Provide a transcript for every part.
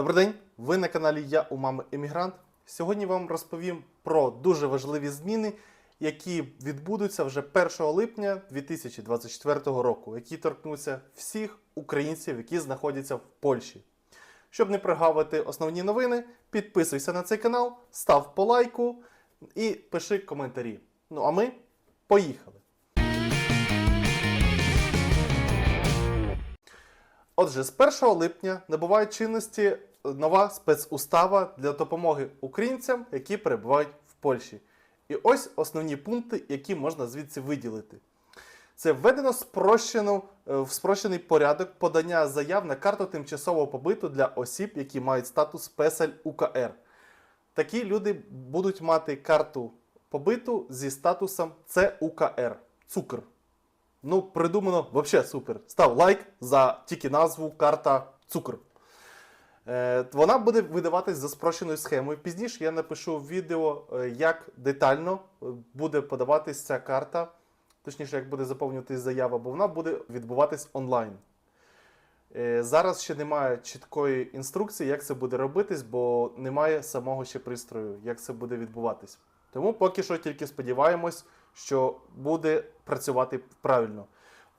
Добрий день! Ви на каналі Я у мами Емігрант. Сьогодні вам розповім про дуже важливі зміни, які відбудуться вже 1 липня 2024 року, які торкнуться всіх українців, які знаходяться в Польщі. Щоб не прогавити основні новини, підписуйся на цей канал, став по лайку і пиши коментарі. Ну а ми поїхали! Отже, з 1 липня набуває чинності нова спецустава для допомоги українцям, які перебувають в Польщі. І ось основні пункти, які можна звідси виділити. Це введено спрощену, е, в спрощений порядок подання заяв на карту тимчасового побиту для осіб, які мають статус песель УКР. Такі люди будуть мати карту побиту зі статусом ЦУКР. Цукр. Ну, придумано взагалі супер. Став лайк за тільки назву карта цукр. Е, вона буде видаватись за спрощеною схемою. Пізніше я напишу відео, е, як детально е, буде подаватись ця карта, точніше, як буде заповнюватись заява, бо вона буде відбуватись онлайн. Зараз ще немає чіткої інструкції, як це буде робитись, бо немає самого ще пристрою, як це буде відбуватись. Тому поки що тільки сподіваємось, що буде працювати правильно.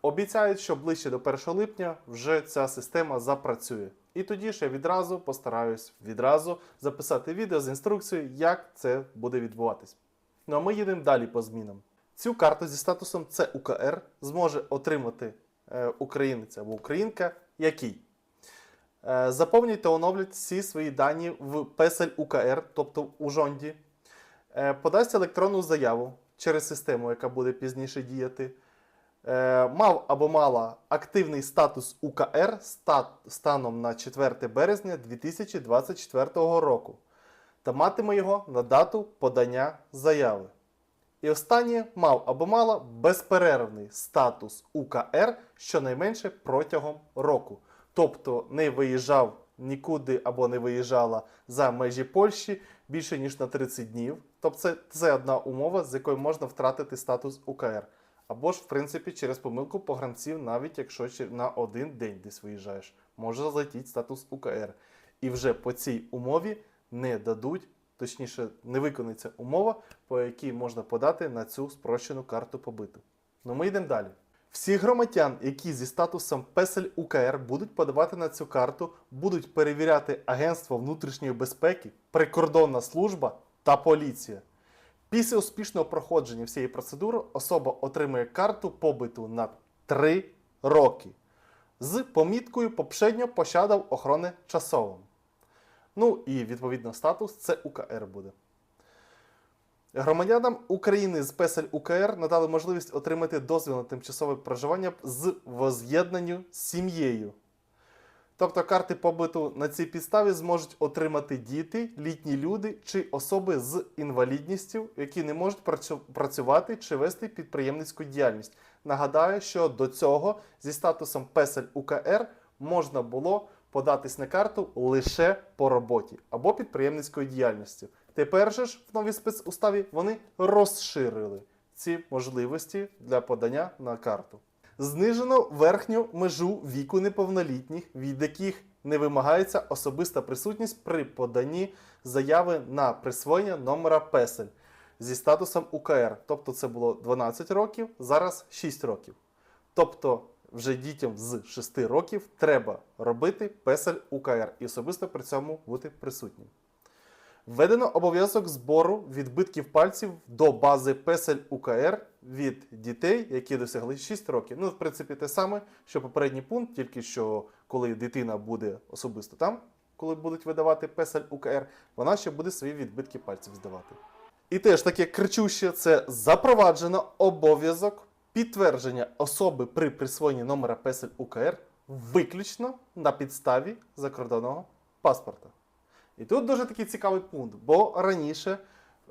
Обіцяють, що ближче до 1 липня вже ця система запрацює. І тоді ж я відразу постараюсь відразу записати відео з інструкцією, як це буде відбуватись. Ну а ми їдемо далі по змінам. Цю карту зі статусом ЦУКР зможе отримати е, українець або українка, який е, заповнюють та оновлять всі свої дані в песель УКР, тобто у жонді, е, подасть електронну заяву через систему, яка буде пізніше діяти. Е, мав або мала активний статус УКР станом на 4 березня 2024 року та матиме його на дату подання заяви. І останнє мав або мала безперервний статус УКР щонайменше протягом року. Тобто не виїжджав нікуди або не виїжджала за межі Польщі більше ніж на 30 днів. Тобто це, це одна умова, з якою можна втратити статус УКР. Або ж, в принципі, через помилку погранців, навіть якщо на один день десь виїжджаєш, може злетіти статус УКР. І вже по цій умові не дадуть, точніше, не виконується умова, по якій можна подати на цю спрощену карту побиту. Ну ми йдемо далі. Всі громадян, які зі статусом песель УКР будуть подавати на цю карту, будуть перевіряти Агентство внутрішньої безпеки, прикордонна служба та поліція. Після успішного проходження всієї процедури особа отримує карту побиту на 3 роки з поміткою «Попшедньо пощадав охорони часовим. Ну і відповідно статус це УКР буде. Громадянам України з песель УКР надали можливість отримати дозвіл на тимчасове проживання з воз'єднанню з сім'єю. Тобто карти побиту на цій підставі зможуть отримати діти, літні люди чи особи з інвалідністю, які не можуть працювати чи вести підприємницьку діяльність. Нагадаю, що до цього зі статусом песель УКР можна було податись на карту лише по роботі або підприємницькою діяльністю. Тепер же ж в новій спецуставі вони розширили ці можливості для подання на карту. Знижено верхню межу віку неповнолітніх, від яких не вимагається особиста присутність при поданні заяви на присвоєння номера песель зі статусом УКР. Тобто це було 12 років, зараз 6 років. Тобто вже дітям з 6 років треба робити песель УКР і особисто при цьому бути присутнім. Введено обов'язок збору відбитків пальців до бази песель УКР від дітей, які досягли 6 років. Ну, в принципі, те саме, що попередній пункт, тільки що коли дитина буде особисто там, коли будуть видавати песель УКР, вона ще буде свої відбитки пальців здавати. І теж таке кричуще це запроваджено обов'язок підтвердження особи при присвоєнні номера песель УКР виключно на підставі закордонного паспорта. І тут дуже такий цікавий пункт, бо раніше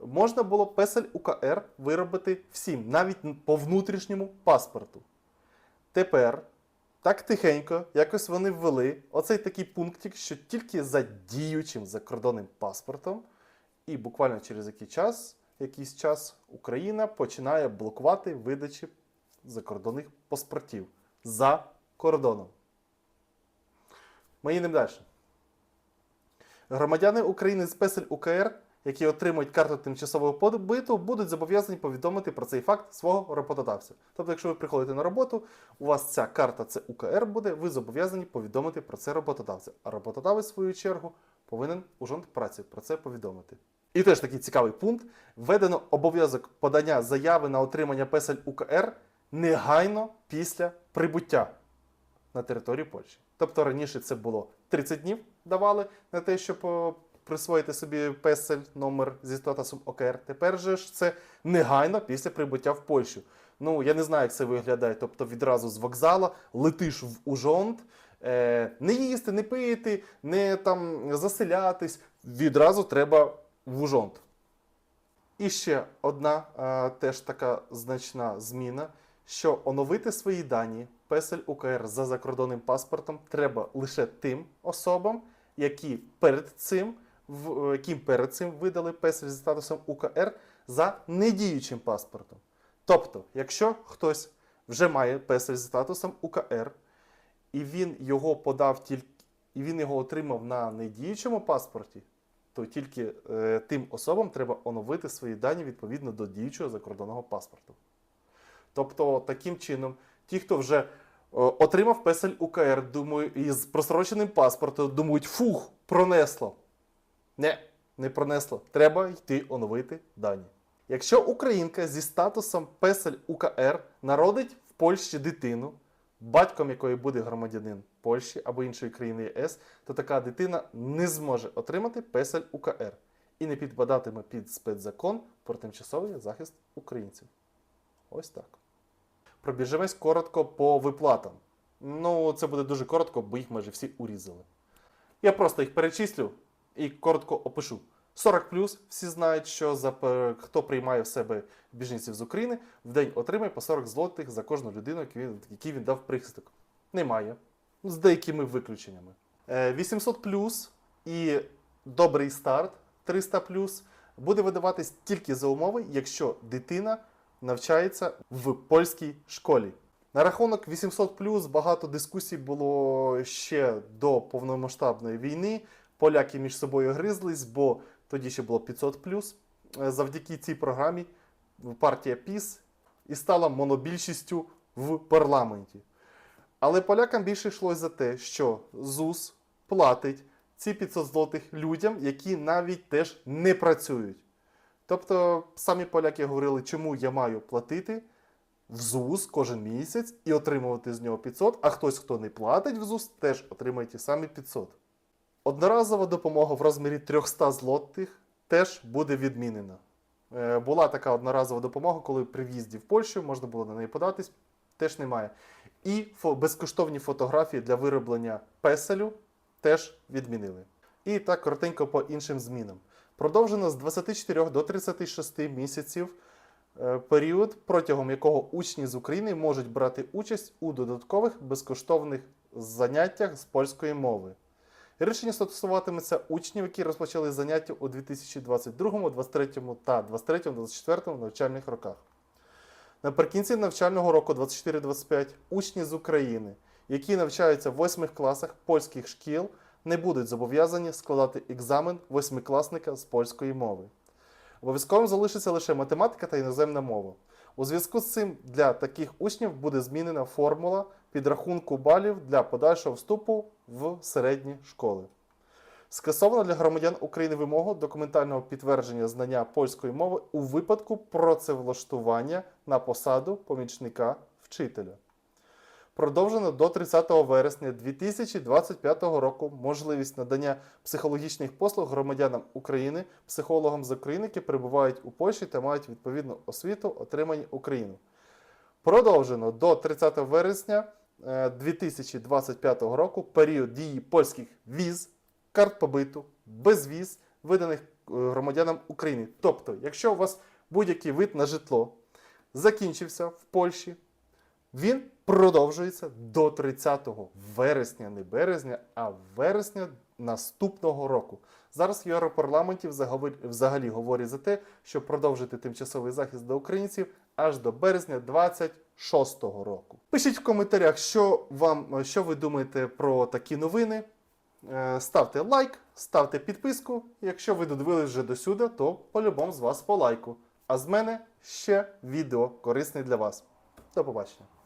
можна було песель УКР виробити всім, навіть по внутрішньому паспорту. Тепер, так тихенько, якось вони ввели оцей такий пунктик, що тільки за діючим закордонним паспортом, і буквально через який час, якийсь час Україна починає блокувати видачі закордонних паспортів за кордоном. Ми їдемо далі. Громадяни України з песель УКР, які отримують карту тимчасового побиту, будуть зобов'язані повідомити про цей факт свого роботодавця. Тобто, якщо ви приходите на роботу, у вас ця карта це УКР буде, ви зобов'язані повідомити про це роботодавця. А роботодавець, в свою чергу, повинен у праці про це повідомити. І теж такий цікавий пункт: введено обов'язок подання заяви на отримання песель УКР негайно після прибуття на території Польщі. Тобто раніше це було 30 днів давали на те, щоб присвоїти собі песель номер зі статусом ОКР. Тепер же ж це негайно після прибуття в Польщу. Ну я не знаю, як це виглядає. Тобто відразу з вокзала летиш в Ужонт, е, не їсти, не пити, не там заселятись. Відразу треба в Ужонт. І ще одна е, теж така значна зміна, що оновити свої дані песель УКР за закордонним паспортом треба лише тим особам, які перед цим, в, е, яким перед цим видали песель зі статусом УКР за недіючим паспортом. Тобто, якщо хтось вже має песель зі статусом УКР, і він його подав тільки, і він його отримав на недіючому паспорті, то тільки е, тим особам треба оновити свої дані відповідно до діючого закордонного паспорту. Тобто, таким чином, ті, хто вже е, отримав песель УКР, думаю, із просроченим паспортом, думають, фух, пронесло. Не, не пронесло. Треба йти оновити дані. Якщо українка зі статусом песель УКР народить в Польщі дитину, батьком якої буде громадянин Польщі або іншої країни ЄС, то така дитина не зможе отримати песель УКР і не підпадатиме під спецзакон про тимчасовий захист українців. Ось так. Пробіжимось коротко по виплатам. Ну, це буде дуже коротко, бо їх майже всі урізали. Я просто їх перечислю і коротко опишу. 40 плюс, всі знають, що за хто приймає в себе біженців з України, в день отримає по 40 злотих за кожну людину, який він дав прихисток. Немає. З деякими виключеннями. Е, 800 і добрий старт 300 буде видаватись тільки за умови, якщо дитина навчається в польській школі. На рахунок 800 багато дискусій було ще до повномасштабної війни. Поляки між собою гризлись, бо тоді ще було 500 Е, Завдяки цій програмі партія ПІС і стала монобільшістю в парламенті. Але полякам більше йшлось за те, що ЗУС платить ці 500 злотих людям, які навіть теж не працюють. Тобто самі поляки говорили, чому я маю платити в ЗУС кожен місяць і отримувати з нього 500, а хтось, хто не платить в ЗУС, теж отримає ті самі 500. Одноразова допомога в розмірі 300 злотих теж буде відмінена. Е, Була така одноразова допомога, коли при в'їзді в Польщу можна було на неї податись, теж немає. І безкоштовні фотографії для вироблення песелю теж відмінили. І так коротенько по іншим змінам. Продовжено з 24 до 36 місяців е, період, протягом якого учні з України можуть брати участь у додаткових безкоштовних заняттях з польської мови. Рішення стосуватиметься учнів, які розпочали заняття у 2022, 23 та 23-24 навчальних роках. Наприкінці навчального року 24-25 учні з України, які навчаються в 8 класах польських шкіл, не будуть зобов'язані складати екзамен восьмикласника з польської мови. Обов'язковим залишиться лише математика та іноземна мова. У зв'язку з цим для таких учнів буде змінена формула підрахунку балів для подальшого вступу в середні школи. Скасовано для громадян України вимогу документального підтвердження знання польської мови у випадку працевлаштування на посаду помічника вчителя. Продовжено до 30 вересня 2025 року можливість надання психологічних послуг громадянам України, психологам з України, які перебувають у Польщі та мають відповідну освіту, отримані Україну. Продовжено до 30 вересня е, 2025 року період дії польських віз, карт побиту, безвіз, виданих е, громадянам України. Тобто, якщо у вас будь-який вид на житло закінчився в Польщі, він продовжується до 30 вересня, не березня, а вересня наступного року. Зараз в Європарламенті взагалі, говорять за те, щоб продовжити тимчасовий захист до українців аж до березня 26-го року. Пишіть в коментарях, що вам що ви думаєте про такі новини. Е, Ставте лайк, ставте підписку. Якщо ви додивились вже до сюди, то по-любому з вас по лайку. А з мене ще відео корисне для вас. До побачення.